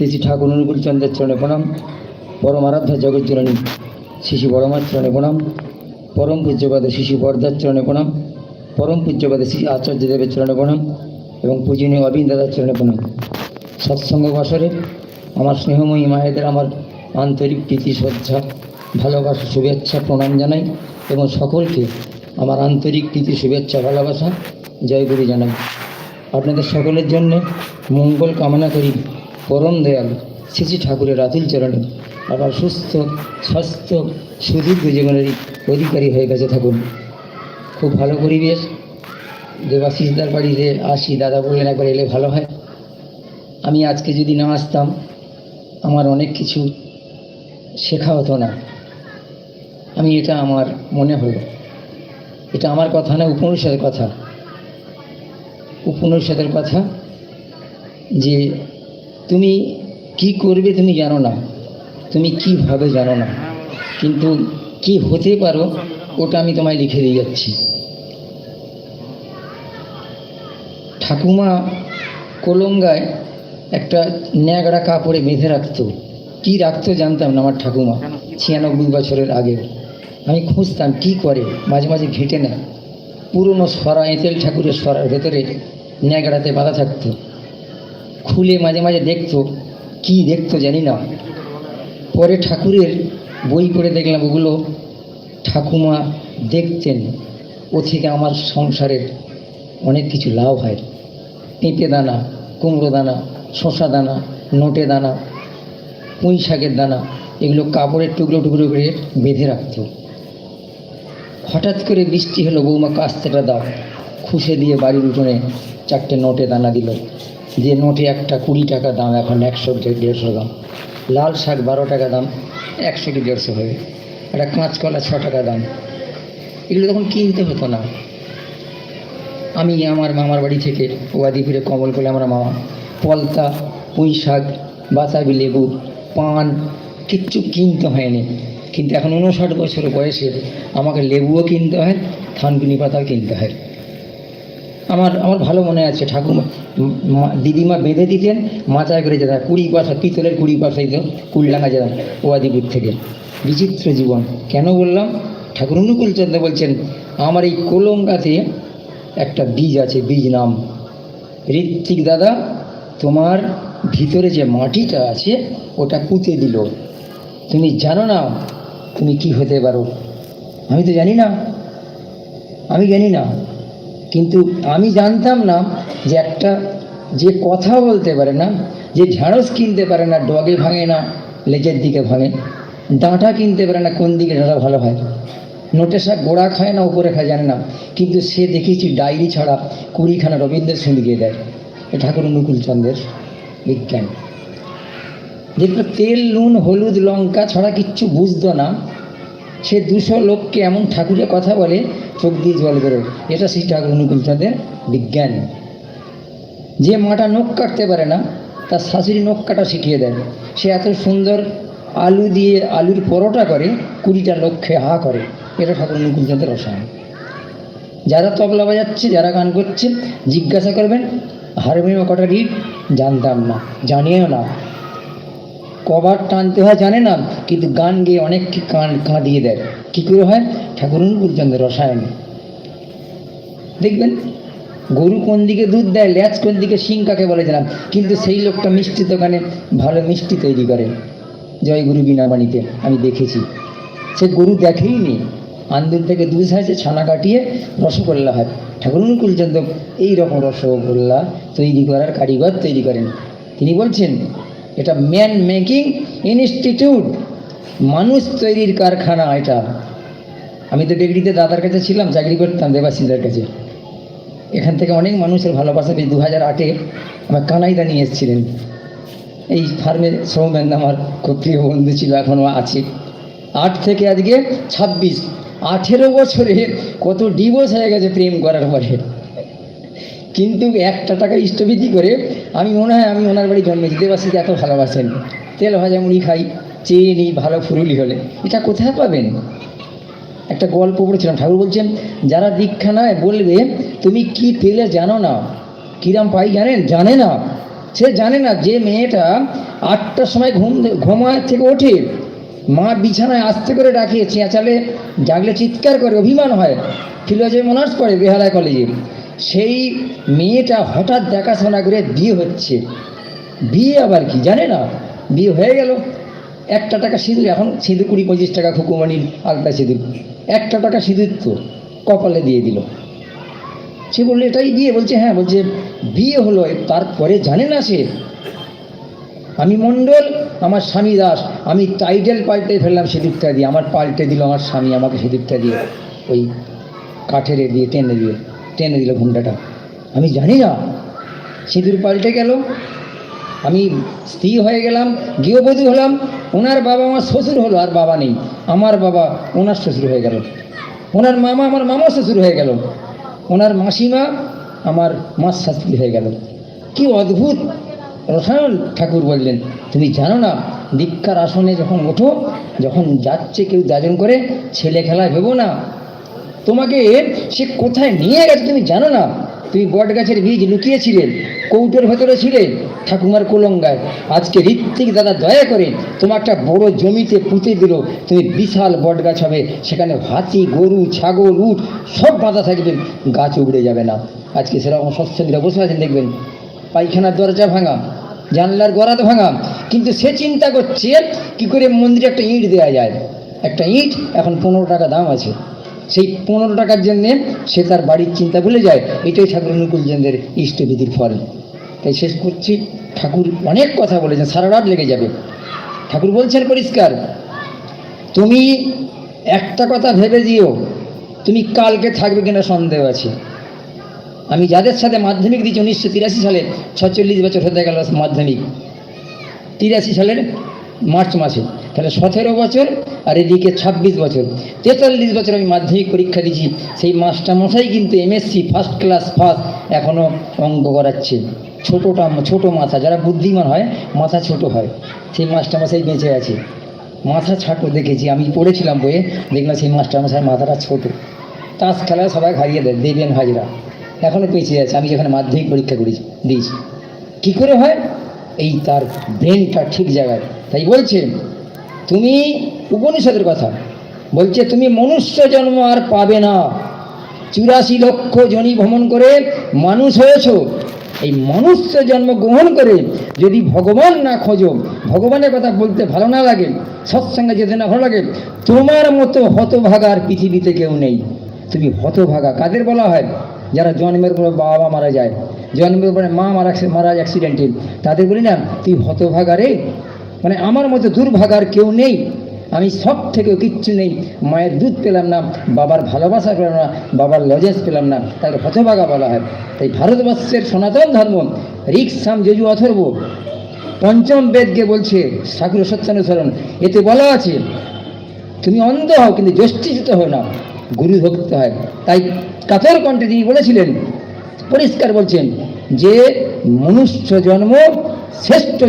শ্রী শ্রী ঠাকুর অনুকূল চন্দ্রের চরণে প্রণাম। পরম আরাধ্যা জগজ্জননী শিশু বড়মার চরণে প্রণাম। পরম পূজ্যপাদে শিশু বরদার চরণে প্রণাম। পরম পূজ্যপাদে শ্রী আচার্য দেবের চরণে প্রণাম এবং পূজনীয় অবিন দাদার চরণে প্রণাম। সৎসঙ্গ বছরে আমার স্নেহময়ী মায়েদের আমার আন্তরিক প্রীতি, শ্রদ্ধা, ভালোবাসা, শুভেচ্ছা, প্রণাম জানাই এবং সকলকে আমার আন্তরিক প্রীতি, শুভেচ্ছা, ভালোবাসা জয়গুরু জানাই। আপনাদের সকলের জন্য মঙ্গল কামনা করি। পরম দয়াল শ্রী ঠাকুরের আতুল চরণে আবার সুস্থ, স্বাস্থ্য, সুদীর্ঘ জীবনের অধিকারী হয়ে গেছে থাকুন। খুব ভালো পরিবেশ। দেবাশিসদার বাড়িতে আসি, দাদা বললেন একবার এলে ভালো হয়। আমি আজকে যদি না আসতাম, আমার অনেক কিছু শেখা হতো না। আমি এটা আমার মনে হলো। এটা আমার কথা না, উপনিষদের কথা। উপনিষদের কথা যে তুমি কি করবে তুমি জানো না। তুমি কীভাবে জানো না। কিন্তু কি হতে পারো, ওটা আমি তোমায় লিখে দিয়ে যাচ্ছি। ঠাকুমা কলঙ্গায় একটা ন্যাকড়া কাপড়ে বেঁধে রাখতো। কি রাখতো জানতাম না আমার ঠাকুমা, ছিয়ানব্বই বছরের আগে। আমি খুঁজতাম কি করে, মাঝে মাঝে ঘেঁটে নেয়। পুরনো সরা এঁতেল ঠাকুরের সরার ভেতরে ন্যাকড়াতে বাঁধা থাকতো। খুলে মাঝে মাঝে দেখতো, কি দেখতো জানি না। পরে ঠাকুরের বই পড়ে দেখলাম, ওগুলো ঠাকুমা দেখতেন। ও থেকে আমার সংসারের অনেক কিছু লাভ হয়। পেঁপে দানা, কুমড়ো দানা শশা দানা, নোটে দানা, পুঁই শাকের দানা, এগুলো কাপড়ের টুকরো টুকরো করে বেঁধে রাখতো। হঠাৎ করে বৃষ্টি হলো, বৌমা কাস্তেটা দাও, খুশে দিয়ে বাড়ির উঠোনে চারটে নোটে দানা দিল। যে নোটে একটা কুড়ি টাকা দাম, এখন একশো দেড়শো দাম। লাল শাক বারো টাকা দাম, একশো কি দেড়শো হবে। একটা কাঁচকলা ছ টাকা দাম। এগুলো তখন কিনতে হতো না। আমি আমার মামার বাড়ি থেকে ওয়াদিপুরে কমল করে আমার মামা, পলতা, পুঁই শাক বাতাবি লেবু, পান, কিচ্ছু কিনতে হয়নি। কিন্তু এখন উনষাট বছর বয়সে আমাকে লেবুও কিনতে হয়, থানকুনি পাতাও কিনতে হয়। আমার আমার ভালো মনে আছে ঠাকুর দিদিমা বেঁধে দিতেন, মাথায় করে যেতাম, কুড়ি পাশা, পিতলের কুড়ি পয়সা দিত কুড়লাঙা যেতাম ওয়াদিপুর থেকে। বিচিত্র জীবন। কেন বললাম? ঠাকুর অনুকূল চন্দ্র বলছেন, আমার এই কোলঙ্গাতে একটা বীজ আছে, বীজ নাম। ঋত্বিক দাদা, তোমার ভিতরে যে মাটিটা আছে, ওটা পুঁতে দিল। তুমি জানো না, তুমি কি হতে পারো? আমি তো জানি না। আমি জানি না। কিন্তু আমি জানতাম না যে একটা, যে কথা বলতে পারে না, যে ঢ্যাঁড়স কিনতে পারে না, ডগে ভাঙে না, লেজের দিকে ভাঙে, ডাঁটা কিনতে পারে না, কোন দিকে ডাঁটা ভালো হয়? নোটে শাক গোড়া খায় না, উপরে খায়, জানে না। কিন্তু সে দেখেছি ডায়েরি ছাড়া কুড়িখানা রবীন্দ্র সংগীত দেয়। এ ঠাকুর অনুকূল চন্দ্রের বিজ্ঞান। যেগুলো তেল, নুন, হলুদ, লঙ্কা ছাড়া কিচ্ছু বুঝতো না। সে দুশো লোককে এমন ঠাকুরের কথা বলে চোখ দিয়ে জল বেরোয় এটা সেই ঠাকুর অনুকূল চন্দ্রের বিজ্ঞান। যে মাটা নখ কাটতে পারে না, তার শাশুড়ি নখ কাটা শিখিয়ে দেয়। সে এত সুন্দর আলু দিয়ে আলুর পরোটা করে, কুড়িটা লোক খেয়ে হা করে। এটা ঠাকুর অনুকূল চন্দ্রের রসায়ন। যারা তবলা বাজাচ্ছে, যারা গান করছে, জিজ্ঞাসা করবেন, হারমোনিয়াম কটা রিড? জানতাম না, জানিও না। কভার টানতে হয় জানে না, কিন্তু গান গেয়ে অনেককে কান কাঁদিয়ে দেয়। কী করে হয়? ঠাকুর অনুকূল চন্দ্রের রসায়ন। দেখবেন? গরু কোন দিকে দুধ দেয় ল্যাচ কোন দিকে শিং কাকে বলেছিলাম কিন্তু সেই লোকটা মিষ্টি দোকানে ভালো মিষ্টি তৈরি করে। জয় গুরু বিনাবাণীতে আমি দেখেছি। সে গরু দেখেই নি। আন্দুল থেকে দুধ সাইজে ছানা কাটিয়ে রসগোল্লা হয়। ঠাকুর অনুকূল চন্দ্র এইরকম রসগোল্লা তৈরি করার কারিগর তৈরি করেন। তিনি বলছেন, এটা ম্যান মেকিং ইনস্টিটিউট মানুষ তৈরির কারখানা এটা। আমি তো ডিগ্রিতে দাদার কাছে ছিলাম, চাকরি করতাম দেবাশিসদার কাছে। এখান থেকে অনেক মানুষের ভালোবাসা পেয়ে দু হাজার আটে আমার কানাইদা নিয়ে এসেছিলেন। এই ফার্মের সৌমেন আমার খুব প্রিয় বন্ধু ছিল এখনও আছে। আট থেকে আজকে ছাব্বিশ। আঠেরো বছরে কত ডিভোর্স হয়ে গেছে প্রেম করার পরে। কিন্তু একটা টাকা ইষ্টবিধি করে আমি মনে হয় আমি ওনার বাড়ি জন্মেছি। দেবাসীকে এত ভালোবাসেন। তেল ভাজা মুড়ি খাই, চেয়ে নিই, ভালো ফুরুলি হলে। এটা কোথায় পাবেন? একটা গল্প পড়েছিলাম। ঠাকুর বলছেন, যারা দীক্ষা নেয় বলবে, তুমি কি পেলে জানো না? কিরাম পাই জানেন জানে না? সে জানে না যে মেয়েটা আটটার সময় ঘুম ঘুমায় থেকে ওঠে। মা বিছানায় আস্তে করে ডাকে, চেঁচালে, জাগলে চিৎকার করে, অভিমান হয়। ফিলোজফি অনার্স পড়ে বেহালায় কলেজে। সেই মেয়েটা হঠাৎ দেখাশোনা করে বিয়ে হচ্ছে। বিয়ে আবার কি? জানে না? বিয়ে হয়ে গেল। একটা টাকা সিঁদুর, এখন সিঁদুর কুড়ি, পঁচিশ টাকা খুকুমানির আলতা সিঁদুর। একটা টাকা সিঁদুর তো কপালে দিয়ে দিল। সে বলল, এটাই বিয়ে বলছে হ্যাঁ বলছে, বিয়ে হলো, তারপরে জানে না সে। আমি মণ্ডল, আমার স্বামী দাস, আমি টাইটেল পাল্টে ফেললাম সিঁদুরটা দিয়ে, আমার পাল্টে দিল আমার স্বামী, আমাকে সিঁদুরটা দিয়ে, ওই কাঠের দিয়ে, টেনে দিয়ে, টেনে দিল ঘুমটাটা। আমি জানি না, সিঁদুর পাল্টে গেল আমি স্ত্রী হয়ে গেলাম, গৃহবধূ হলাম, ওনার বাবা আমার শ্বশুর হলো, আর বাবা নেই। আমার বাবা ওনার শ্বশুর হয়ে গেল। ওনার মামা আমার মামা শ্বশুর হয়ে গেল। ওনার মাসিমা আমার মাস শাস্ত্রী হয়ে গেল। কি অদ্ভুত! রসায়ন ঠাকুর বললেন, তুমি জানো না, দীক্ষার আসনে যখন ওঠো, যখন যাচ্ছে কেউ দাজন করে, ছেলে খেলায় ভেবো না। তোমাকে সে কোথায় নিয়ে গেছে তুমি জানো না? তুমি বট গাছের বীজ লুকিয়েছিলে, কৌটোর ভেতরে ছিলে ঠাকুমার কুলঙ্গায়। আজকে ঋত্বিক দাদা দয়া করে তোমার একটা বড় জমিতে পুঁতে দিল। তুমি বিশাল বট গাছ হবে, সেখানে হাতি, গরু, ছাগল, উট সব বাঁধা থাকবে, গাছ উগড়ে যাবে না। আজকে সেরকম সৎসঙ্গীরা বসে আছেন, দেখবেন, পায়খানার দরজা ভাঙা, জানলার গড়াত ভাঙা। কিন্তু সে চিন্তা করছে, কি করে মন্দিরে একটা ইঁট দেওয়া যায়? একটা ইঁট, এখন পনেরো টাকা দাম আছে। সেই পনেরো টাকার জন্যে সে তার বাড়ির চিন্তা ভুলে যায়। এটাই ঠাকুর অনুকূলচন্দ্রের ইষ্টবিধির ফল। তাই শেষ করছি। ঠাকুর অনেক কথা বলেছেন, সারা রাত লেগে যাবে। ঠাকুর বলছেন পরিষ্কার, তুমি একটা কথা ভেবে দিও, তুমি কালকে থাকবে কিনা সন্দেহ আছে। আমি যাদের সাথে মাধ্যমিক দিচ্ছি উনিশশো তিরাশি সালে, ছচল্লিশ বছর হতে গেল মাধ্যমিক। তিরাশি সালের মার্চ মাসে। তাহলে সতেরো বছর আর এদিকে ছাব্বিশ বছর। তেতাল্লিশ বছর আমি মাধ্যমিক পরীক্ষা দিয়েছি। সেই মাস্টারমশাই কিন্তু এমএসসি ফার্স্ট ক্লাস ফার্স্ট এখনও অঙ্ক করাচ্ছে। ছোটোটা, ছোটো মাথা, যারা বুদ্ধিমান হয়, মাথা ছোট হয়। সেই মাস্টারমশাই বেঁচে আছে। মাথা ছাটো দেখেছি। আমি পড়েছিলাম বইয়ে। দেখলাম সেই মাস্টারমশাই মাথাটা ছোট। তাস খেলায় সবাই হারিয়ে দেয়, দেবেন হাজরা। এখনও পেঁচিয়ে আছে। আমি যেখানে মাধ্যমিক পরীক্ষা করেছি, দিয়েছি। কী করে হয়? এই তার ব্রেনটা ঠিক জায়গায় তাই বলছে, তুমি উপনিষদের কথা। বলছে, তুমি মনুষ্য জন্ম আর পাবে না। চুরাশি লক্ষ জনি ভ্রমণ করে মানুষ হয়েছো। এই মনুষ্য জন্ম গ্রহণ করে যদি ভগবান না খোঁজো, ভগবানের কথা বলতে ভালো না লাগে, সৎসঙ্গে যেতে না ভালো লাগে, তোমার মতো হতভাগার পৃথিবীতে কেউ নেই। তুমি হতভাগা কাদের বলা হয়? যারা জন্মের পরে বাবা মারা যায়, জন্মের পরে মা মারা মারা অ্যাক্সিডেন্টে তাদের বলি না, তুই হতভাগা রে মানে আমার মতো দুর্ভাগার কেউ নেই। আমি সব থেকেও কিচ্ছু নেই। মায়ের দুধ পেলাম না, বাবার ভালোবাসা পেলাম না, বাবার লজেন্স পেলাম না, তাকে হতভাগা বলা হয়। তাই ভারতবর্ষের সনাতন ধর্ম ঋক সাম যজু অথর্ব, পঞ্চম বেদকে বলছে ঠাকুর সত্যানুসরণ এতে বলা আছে, তুমি অন্ধ হও, কিন্তু যষ্টিচিত হও না। গুরু ভক্ত হয়। তাই কাতর কণ্ঠে তিনি বলেছিলেন, পরিষ্কার বলছেন যে, মনুষ্য জন্ম, শ্রেষ্ঠ